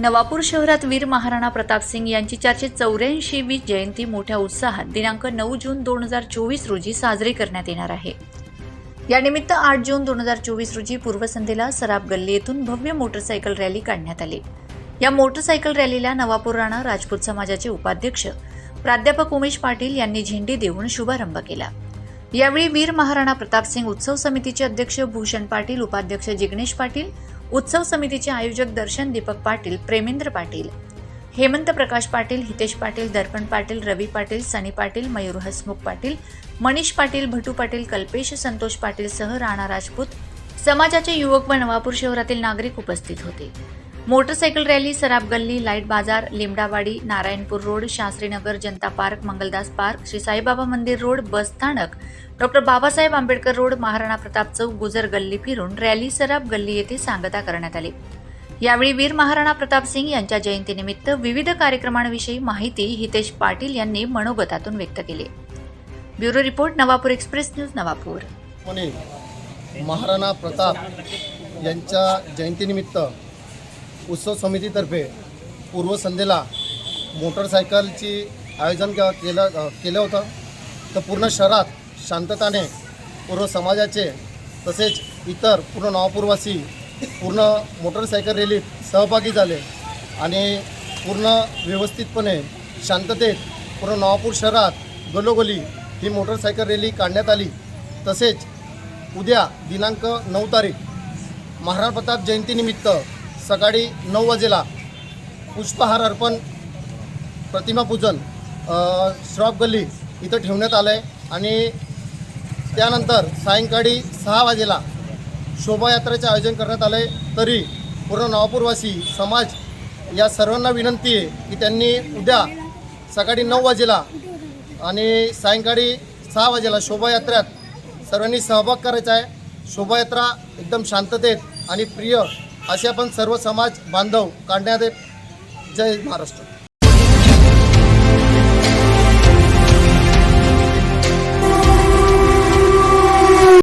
नवापूर शहरात वीर महाराणा प्रताप सिंग यांची चारशे चौऱ्याऐंशीवी जयंती मोठ्या उत्साहात दिनांक नऊ जून दोन हजार चोवीस रोजी साजरी करण्यात येणार आहे. यानिमित्त आठ जून दोन हजार चोवीस रोजी पूर्वसंध्येला सराब गल्ली येथून भव्य मोटरसायकल रॅली काढण्यात आली. या मोटरसायकल रॅलीला नवापूर राणा राजपूत समाजाचे उपाध्यक्ष प्राध्यापक उमेश पाटील यांनी झेंडी देऊन शुभारंभ केला. यावेळी वीर महाराणा प्रताप सिंग उत्सव समितीचे अध्यक्ष भूषण पाटील उपाध्यक्ष जिग्नेश पाटील उत्सव समितीचे आयोजक दर्शन दीपक पाटील प्रेमेंद्र पाटील हेमंत प्रकाश पाटील हितेश पाटील दर्पण पाटील रवी पाटील सनी पाटील मयूर हसमुख पाटील मनीष पाटील भटू पाटील कल्पेश संतोष पाटील सह राणा राजपूत समाजाचे युवक व नवापूर शहरातील नागरिक उपस्थित होते. Motorcycle rally Sarab Galli light bazaar Limdawadi Narayanpur road Shastrinagar Janata park Mangaldas park Shri Saibaba Mandir road bus स्थानक डॉक्टर बाबासाहेब आंबेडकर रोड महाराणा प्रताप चौक गुजर गल्ली फिरून रॅली सराब गल्ली येथे सांगता करण्यात आली. यावेळी वीर महाराणा प्रताप सिंग यांच्या जयंतीनिमित्त विविध कार्यक्रमांविषयी माहिती हितेश पाटील यांनी मनोगतातून व्यक्त केली. Bureau report Navapur express news Navapur. Maharana Pratap यांच्या जयंतीनिमित्त उत्सव समितीतर्फे पूर्वसंध्येला मोटरसायकलची आयोजन के- केलं केलं होतं. तर पूर्ण शहरात शांतताने पूर्व समाजाचे तसेच इतर पूर्ण नवापूरवासी पूर्ण मोटरसायकल रॅलीत सहभागी झाले आणि पूर्ण व्यवस्थितपणे शांततेत पूर्ण नवापूर शहरात गलोगली ही मोटरसायकल रॅली काढण्यात आली. तसेच उद्या दिनांक नऊ तारीख महाराणा प्रताप जयंतीनिमित्त सकाळी नऊ वाजेला पुष्पहार अर्पण प्रतिमापूजन श्रॉप गल्ली इथं ठेवण्यात आलं आहे आणि त्यानंतर सायंकाळी सहा वाजेला शोभायात्रेचे आयोजन करण्यात आलं आहे तरी पूर्ण नवापूरवासी समाज या सर्वांना विनंती आहे की त्यांनी उद्या सकाळी नऊ वाजेला आणि सायंकाळी सहा वाजेला शोभायात्रेत सर्वांनी सहभाग करायचा आहे. शोभायात्रा एकदम शांततेत आणि प्रिय असे आपण सर्व समाज बांधव काढण्यात जय महाराष्ट्र.